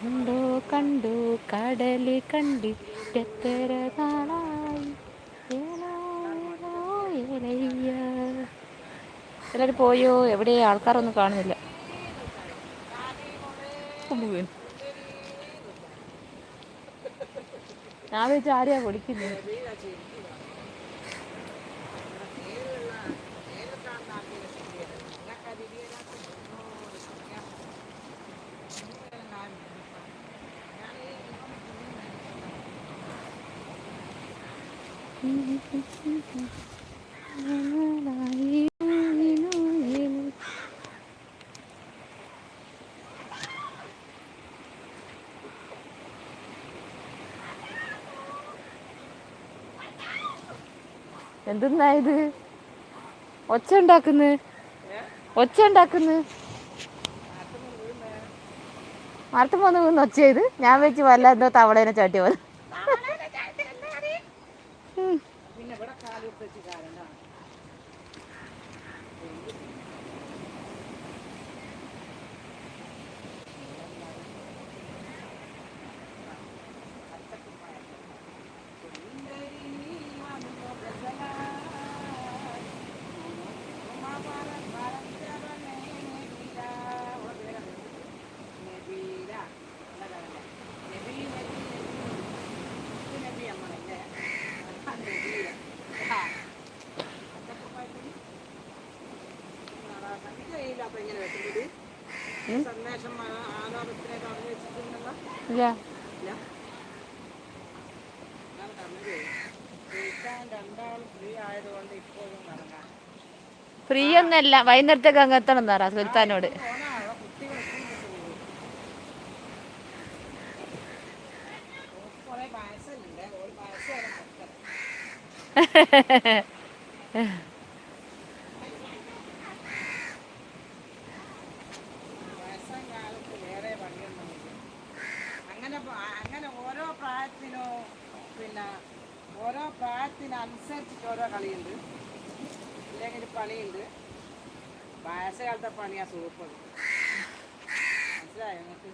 കണ്ടു കണ്ടു കടൽ കണ്ടിട്ടെത്ര നാളായി. എല്ലാവരും പോയോ? എവിടെ? ആൾക്കാരൊന്നും കാണുന്നില്ല. ഞാൻ വെച്ച് ആരെയാ പൊടിക്കുന്നത് എന്തെന്നാ ഇത് ഒച്ച ഉണ്ടാക്കുന്നു. ഒച്ച ഉണ്ടാക്കുന്നു. മരത്തും വന്ന് വീണ് ഒച്ച ചെയ്ത്. ഞാൻ വെച്ച് വല്ല എന്തോ തവളേനെ ചാട്ടി പോലെ. a lui praticare, no. ഇല്ല. ഫ്രീ ഒന്നല്ല. വൈകുന്നേരത്തേക്ക് അങ്ങ് എത്തണം എന്നാ സുൽത്താനോട്. പോണാളോ അങ്ങനെ അങ്ങനെ ഓരോ പ്രായത്തിനോ പിന്നെ ഓരോ പ്രായത്തിനനുസരിച്ചിട്ട് ഓരോ കളിയുണ്ട്. ഇല്ലെങ്കിൽ പണിയുണ്ട്. വയസ്സുകാലത്തെ പണിയാണ് പണിയാ സൂപ്പർ. മനസ്സിലായോ? നിങ്ങൾക്ക്